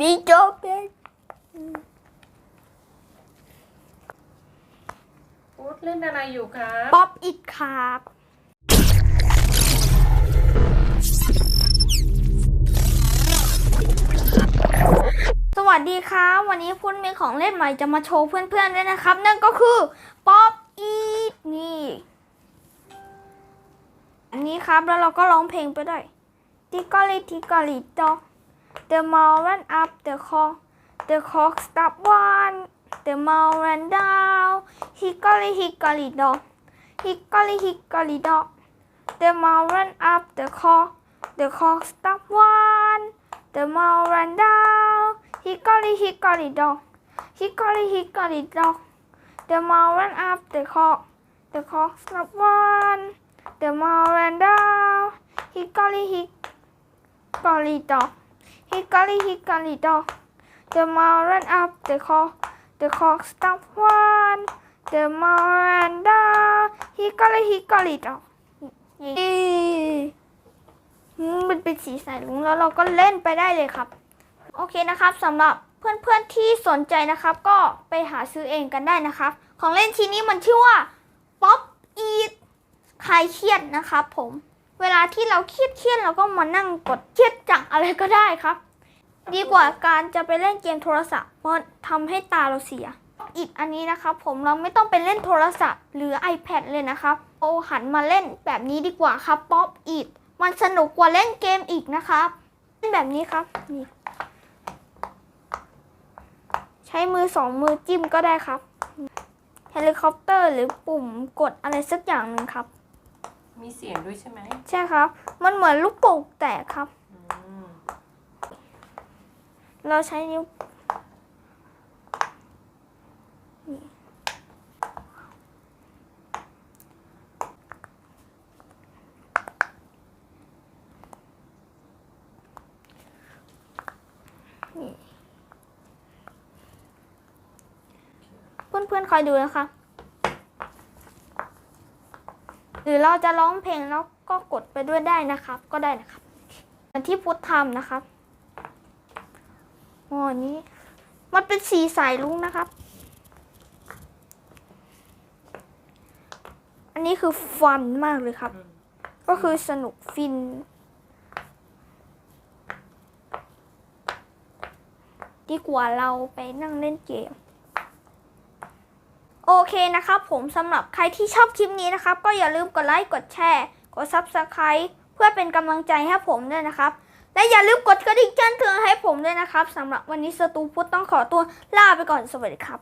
บีโจเป็นพุธเล่นอะไรอยู่ครับป๊อปอิดครับ สวัสดีครับ วันนี้พุ่นมีของเล่นใหม่จะมาโชว์เพื่อนๆด้วยนะครับ นั่นก็คือป๊อปอีทนี่ อันนี้ครับแล้วเราก็ร้องเพลงไปด้วยทิกอลิทิกอลิดอก The mall ran up the clock The clock stopped one The mall ran down. Hickory hickory dog Hickory hickory dog The mall ran up the clock The clock stopped one The mall ran down. Hickory hickory dog Hickory hickory dog The mall ran up the clock The clock stopped one The mall ran down. Hickory hickory dog Hickory hickory dog The mall ran up the clock The clock stopped one The mall ran down Hickory hickory dog เย้อืมมันเป็นสีสายลุงแล้วเราก็เล่นไปได้เลยครับ โอเคนะครับสำหรับเพื่อนๆที่สนใจนะครับ ก็ไปหาซื้อเองกันได้นะครับ ของเล่นชิ้นนี้มันชื่อว่า Pop Eat คลายเครียดนะครับผม เวลาที่เราเครียดเครียดเราก็มานั่งกดเครียดจากอะไรก็ได้ครับ ดีกว่าการจะไปเล่นเกมโทรศัพท์เพราะทำให้ตาเราเสีย อีกอันนี้นะครับ ผมเราไม่ต้องไปเล่นโทรศัพท์ หรือ iPad เลยนะครับโอหันมาเล่นแบบนี้ดีกว่าครับป๊อปอีดมันสนุกกว่าเล่นเกมอีกนะครับเล่นแบบนี้ครับนี่ใช้มือสองมือจิ้มก็ได้ครับเฮลิคอปเตอร์หรือปุ่มกดอะไรสักอย่างหนึ่งครับ มีเสียงด้วยใช่ไหมใช่ครับ มันเหมือนลูกโป่งแตกครับ อืมเราใช้นิ้วนี่นี่เพื่อนๆคอยดูนะคะ หรือเราจะร้องเพลงแล้วก็กดไปด้วยได้นะครับ ก็ได้นะครับเหมือนที่พุทธทำนะครับอันนี้ มันเป็นสีสายลุ้งนะครับ อันนี้คือฟันมากเลยครับ ก็คือสนุกฟินดีกว่าเราไปนั่งเล่นเกม โอเคนะครับผมสำหรับใครที่ชอบคลิปนี้นะครับ ก็อย่าลืมกดไลค์กดแชร์ กด Subscribe เพื่อเป็นกำลังใจให้ผมด้วยนะครับ และอย่าลืมกดกระดิ่งแจ้งเตือนให้ผมด้วยนะครับสำหรับวันนี้สตูพุทธต้องขอตัวลาไปก่อนสวัสดีครับ